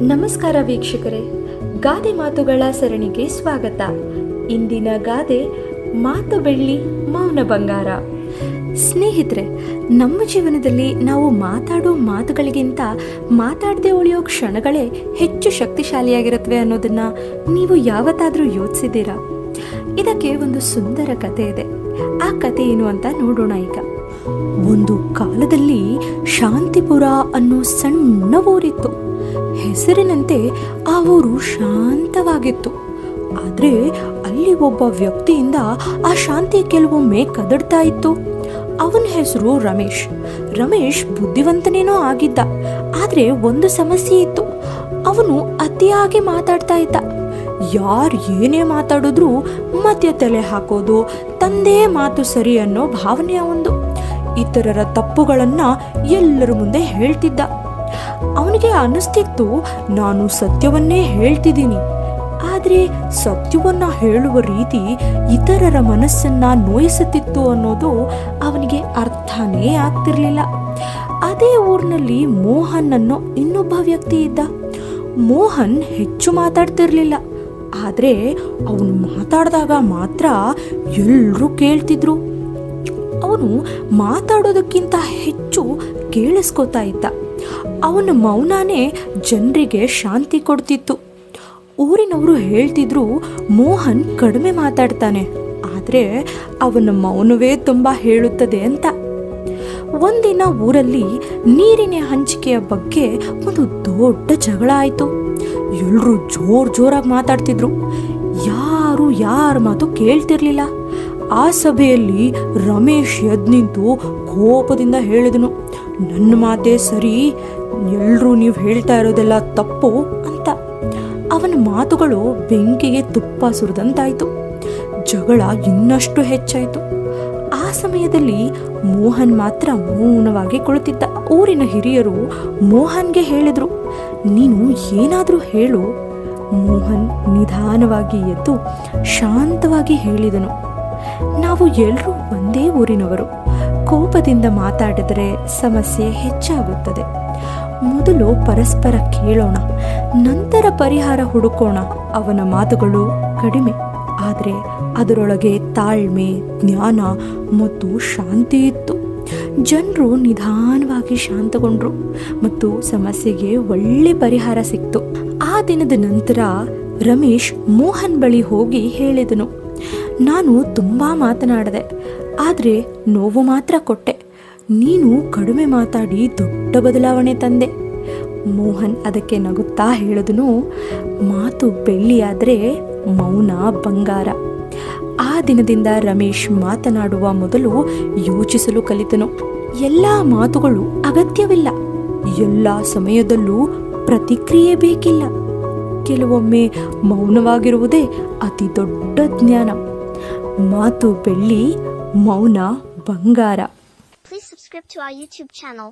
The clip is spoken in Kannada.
ನಮಸ್ಕಾರ ವೀಕ್ಷಕರೇ, ಗಾದೆ ಮಾತುಗಳ ಸರಣಿಗೆ ಸ್ವಾಗತ. ಇಂದಿನ ಗಾದೆ ಮಾತು ಬೆಳ್ಳಿ ಮೌನ ಬಂಗಾರ. ಸ್ನೇಹಿತರೆ, ನಮ್ಮ ಜೀವನದಲ್ಲಿ ನಾವು ಮಾತಾಡೋ ಮಾತುಗಳಿಗಿಂತ ಮಾತಾಡದೆ ಉಳಿಯೋ ಕ್ಷಣಗಳೇ ಹೆಚ್ಚು ಶಕ್ತಿಶಾಲಿಯಾಗಿರುತ್ತವೆ ಅನ್ನೋದನ್ನ ನೀವು ಯಾವತ್ತಾದರೂ ಯೋಚಿಸಿದ್ದೀರಾ? ಇದಕ್ಕೆ ಒಂದು ಸುಂದರ ಕತೆ ಇದೆ. ಆ ಕತೆ ಏನು ಅಂತ ನೋಡೋಣ ಈಗ. ಒಂದು ಕಾಲದಲ್ಲಿ ಶಾಂತಿಪುರ ಅನ್ನೋ ಸಣ್ಣ ಊರಿತ್ತು. ಹೆಸರಿನಂತೆ ಆ ಊರು ಶಾಂತವಾಗಿತ್ತು. ಆದರೆ ಅಲ್ಲಿ ಒಬ್ಬ ವ್ಯಕ್ತಿಯಿಂದ ಆ ಶಾಂತಿ ಕೆಲವೊಮ್ಮೆ ಕದಡ್ತಾ ಇತ್ತು. ಅವನ ಹೆಸರು ರಮೇಶ್. ರಮೇಶ್ ಬುದ್ಧಿವಂತನೇನೋ ಆಗಿದ್ದ. ಆದರೆ ಒಂದು ಸಮಸ್ಯೆ ಇತ್ತು. ಅವನು ಅತಿಯಾಗಿ ಮಾತಾಡ್ತಾ ಇದ್ದ. ಯಾರು ಏನೇ ಮಾತಾಡಿದ್ರು ಮತ್ತೆ ತಲೆ ಹಾಕೋದು, ತಂದೆ ಮಾತು ಸರಿ ಅನ್ನೋ ಭಾವನೆ ಒಂದು. ಇತರರ ತಪ್ಪುಗಳನ್ನು ಎಲ್ಲರ ಮುಂದೆ ಹೇಳ್ತಿದ್ದ. ಅವನಿಗೆ ಅನಿಸ್ತಿತ್ತು ನಾನು ಸತ್ಯವನ್ನೇ ಹೇಳ್ತಿದ್ದೀನಿ. ಆದರೆ ಸತ್ಯವನ್ನ ಹೇಳುವ ರೀತಿ ಇತರರ ಮನಸ್ಸನ್ನ ನೋಯಿಸುತ್ತಿತ್ತು ಅನ್ನೋದು ಅವನಿಗೆ ಅರ್ಥನೇ ಆಗ್ತಿರ್ಲಿಲ್ಲ. ಅದೇ ಊರಿನಲ್ಲಿ ಮೋಹನ್ ಅನ್ನೋ ಇನ್ನೊಬ್ಬ ವ್ಯಕ್ತಿ ಇದ್ದ. ಮೋಹನ್ ಹೆಚ್ಚು ಮಾತಾಡ್ತಿರ್ಲಿಲ್ಲ. ಆದ್ರೆ ಅವನು ಮಾತಾಡಿದಾಗ ಮಾತ್ರ ಎಲ್ಲರೂ ಕೇಳ್ತಿದ್ರು. ಅವನು ಮಾತಾಡೋದಕ್ಕಿಂತ ಹೆಚ್ಚು ಕೇಳಿಸ್ಕೊತಾ ಇದ್ದ. ಅವನ ಮೌನನೇ ಜನರಿಗೆ ಶಾಂತಿ ಕೊಡ್ತಿತ್ತು. ಊರಿನವರು ಹೇಳ್ತಿದ್ರು, ಮೋಹನ್ ಕಡಿಮೆ ಮಾತಾಡ್ತಾನೆ, ಆದರೆ ಅವನ ಮೌನವೇ ತುಂಬ ಹೇಳುತ್ತದೆ ಅಂತ. ಒಂದಿನ ಊರಲ್ಲಿ ನೀರಿನ ಹಂಚಿಕೆಯ ಬಗ್ಗೆ ಒಂದು ದೊಡ್ಡ ಜಗಳ ಆಯಿತು. ಎಲ್ಲರೂ ಜೋರ್ ಜೋರಾಗಿ ಮಾತಾಡ್ತಿದ್ರು. ಯಾರು ಯಾರ ಮಾತು ಕೇಳ್ತಿರ್ಲಿಲ್ಲ. ಆ ಸಭೆಯಲ್ಲಿ ರಮೇಶ್ ಎದ್ ನಿಂತು ಕೋಪದಿಂದ ಹೇಳಿದನು. ನನ್ನ ಮಾತೇ ಸರಿ? ಎಲ್ಲರೂ ನೀವು ಹೇಳ್ತಾ ಇರೋದೆಲ್ಲ ತಪ್ಪು ಅಂತ. ಅವನ ಮಾತುಗಳು ಬೆಂಕಿಗೆ ತುಪ್ಪ ಸುರಿದಂತಾಯಿತು. ಜಗಳ ಇನ್ನಷ್ಟು ಹೆಚ್ಚಾಯಿತು. ಆ ಸಮಯದಲ್ಲಿ ಮೋಹನ್ ಮಾತ್ರ ಮೌನವಾಗಿ ಕುಳಿತಿದ್ದ. ಊರಿನ ಹಿರಿಯರು ಮೋಹನ್ಗೆ ಹೇಳಿದರು, ನೀನು ಏನಾದರೂ ಹೇಳು. ಮೋಹನ್ ನಿಧಾನವಾಗಿ ಎದ್ದು ಶಾಂತವಾಗಿ ಹೇಳಿದನು, ನಾವು ಎಲ್ಲರೂ ಒಂದೇ ಊರಿನವರು. ಕೋಪದಿಂದ ಮಾತಾಡಿದರೆ ಸಮಸ್ಯೆ ಹೆಚ್ಚಾಗುತ್ತದೆ. ಮೊದಲು ಪರಸ್ಪರ ಕೇಳೋಣ, ನಂತರ ಪರಿಹಾರ ಹುಡುಕೋಣ. ಅವನ ಮಾತುಗಳು ಕಡಿಮೆ, ಆದರೆ ಅದರೊಳಗೆ ತಾಳ್ಮೆ, ಜ್ಞಾನ ಮತ್ತು ಶಾಂತಿ ಇತ್ತು. ಜನರು ನಿಧಾನವಾಗಿ ಶಾಂತಗೊಂಡ್ರು ಮತ್ತು ಸಮಸ್ಯೆಗೆ ಒಳ್ಳೆ ಪರಿಹಾರ ಸಿಕ್ತು. ಆ ದಿನದ ನಂತರ ರಮೇಶ್ ಮೋಹನ್ ಬಳಿ ಹೋಗಿ ಹೇಳಿದನು, ನಾನು ತುಂಬ ಮಾತನಾಡಿದೆ. ಆದರೆ ನೋವು ಮಾತ್ರ ಕೊಟ್ಟೆ. ನೀನು ಕಡಿಮೆ ಮಾತಾಡಿ ದೊಡ್ಡ ಬದಲಾವಣೆ ತಂದೆ. ಮೋಹನ್ ಅದಕ್ಕೆ ನಗುತ್ತಾ ಹೇಳಿದನು, ಮಾತು ಬೆಳ್ಳಿಯಾದರೆ ಮೌನ ಬಂಗಾರ. ಆ ದಿನದಿಂದ ರಮೇಶ್ ಮಾತನಾಡುವ ಮೊದಲು ಯೋಚಿಸಲು ಕಲಿತನು. ಎಲ್ಲ ಮಾತುಗಳು ಅಗತ್ಯವಿಲ್ಲ. ಎಲ್ಲ ಸಮಯದಲ್ಲೂ ಪ್ರತಿಕ್ರಿಯೆ ಬೇಕಿಲ್ಲ. ಕೆಲವೊಮ್ಮೆ ಮೌನವಾಗಿರುವುದೇ ಅತಿ ದೊಡ್ಡ ಜ್ಞಾನ. ಮಾತು ಬೆಳ್ಳಿ ಮೌನ ಬಂಗಾರ Please subscribe to our YouTube channel.